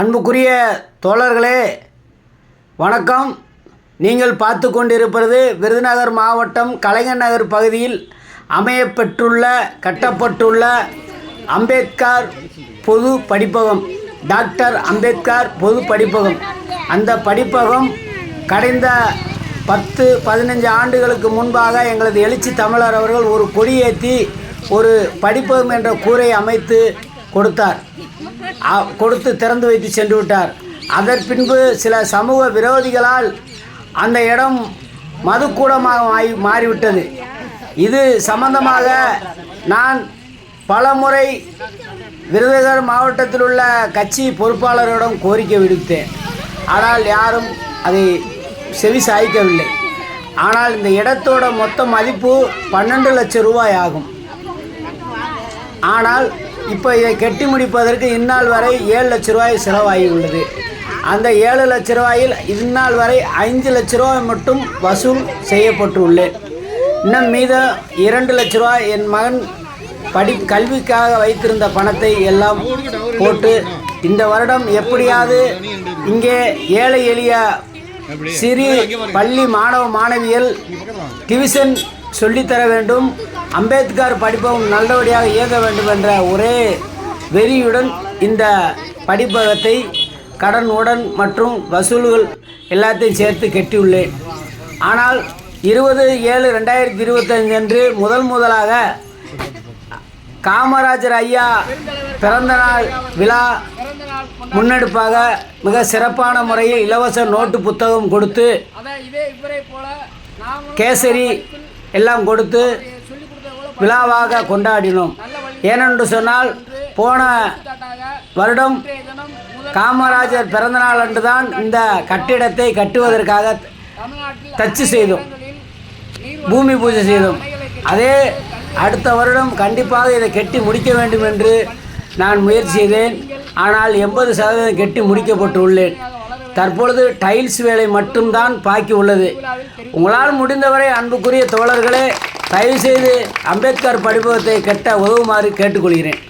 அன்புக்குரிய தோழர்களே வணக்கம். நீங்கள் பார்த்து கொண்டிருப்பது விருதுநகர் மாவட்டம் கலைஞர் நகர் பகுதியில் அமையப்பெற்றுள்ள கட்டப்பட்டுள்ள அம்பேத்கர் பொது படிப்பகம் டாக்டர் அம்பேத்கர் பொது படிப்பகம். அந்த படிப்பகம் கடந்த பத்து பதினஞ்சு ஆண்டுகளுக்கு முன்பாக எங்களது எழுச்சி தமிழர் அவர்கள் ஒரு கொடியேற்றி ஒரு படிப்பகம் என்ற கூரை அமைத்து கொடுத்தார். கொடுத்து திறந்து வைத்து சென்று விட்டார். அதன் பின்பு சில சமூக விரோதிகளால் அந்த இடம் மதுக்கூடமாக மாறிவிட்டது. இது சம்பந்தமாக நான் பலமுறை விருதுநகர் மாவட்டத்தில் உள்ள கட்சி பொறுப்பாளரிடம் கோரிக்கை விடுத்தேன். ஆனால் யாரும் அதை செவி சாய்க்கவில்லை. ஆனால் இந்த இடத்தோட மொத்த மதிப்பு பன்னெண்டு லட்சம் ரூபாய் ஆகும். ஆனால் இப்போ இதை கட்டி முடிப்பதற்கு இந்நாள் வரை ஏழு லட்ச ரூபாய் செலவாகி உள்ளது. அந்த ஏழு லட்ச ரூபாயில் இந்நாள் வரை ஐந்து லட்ச ரூபாய் மட்டும் வசூல் செய்யப்பட்டுள்ளேன் இன்னும் மீதம் இரண்டு லட்ச ரூபாய் என் மகன் படி கல்விக்காக வைத்திருந்த பணத்தை எல்லாம் போட்டு இந்த வருடம் எப்படியாவது இங்கே ஏழை எளிய சிறு பள்ளி மாணவ மாணவியல் டிவிஷன் சொல்லித்தர வேண்டும். அம்பேத்கர் படிப்பகம் நல்லபடியாக இயங்க வேண்டும் என்ற ஒரே வெறியுடன் இந்த படிப்பகத்தை கடன் உடன் மற்றும் வசூல்கள் எல்லாத்தையும் சேர்த்து கட்டியுள்ளேன். ஆனால் இருபது ஏழு ரெண்டாயிரத்தி இருபத்தஞ்சு அன்று முதல் முதலாக காமராஜர் ஐயா பிறந்தநாள் விழா முன்னெடுப்பாக மிக சிறப்பான முறையில் இலவச நோட்டு புத்தகம் கொடுத்து கேசரி எல்லாம் கொடுத்து விழாவாக கொண்டாடினோம். ஏனென்று சொன்னால் போன வருடம் காமராஜர் பிறந்தநாள் அன்றுதான் இந்த கட்டிடத்தை கட்டுவதற்காக தச்சு செய்தோம். பூமி பூஜை செய்தோம். அதே அடுத்த வருடம் கண்டிப்பாக இதை கட்டி முடிக்க வேண்டும் என்று நான் முயற்சி செய்தேன். ஆனால் எண்பது சதவீதம் கட்டி முடிக்கப்பட்டு உள்ளேன் தற்பொழுது டைல்ஸ் வேலை மட்டும்தான் பாக்கி உள்ளது. உங்களால் முடிந்தவரை அன்புக்குரிய தோழர்களே தயவுசெய்து அம்பேத்கர் படிப்பகத்தை கட்ட உதவுமாறு கேட்டுக்கொள்கிறேன்.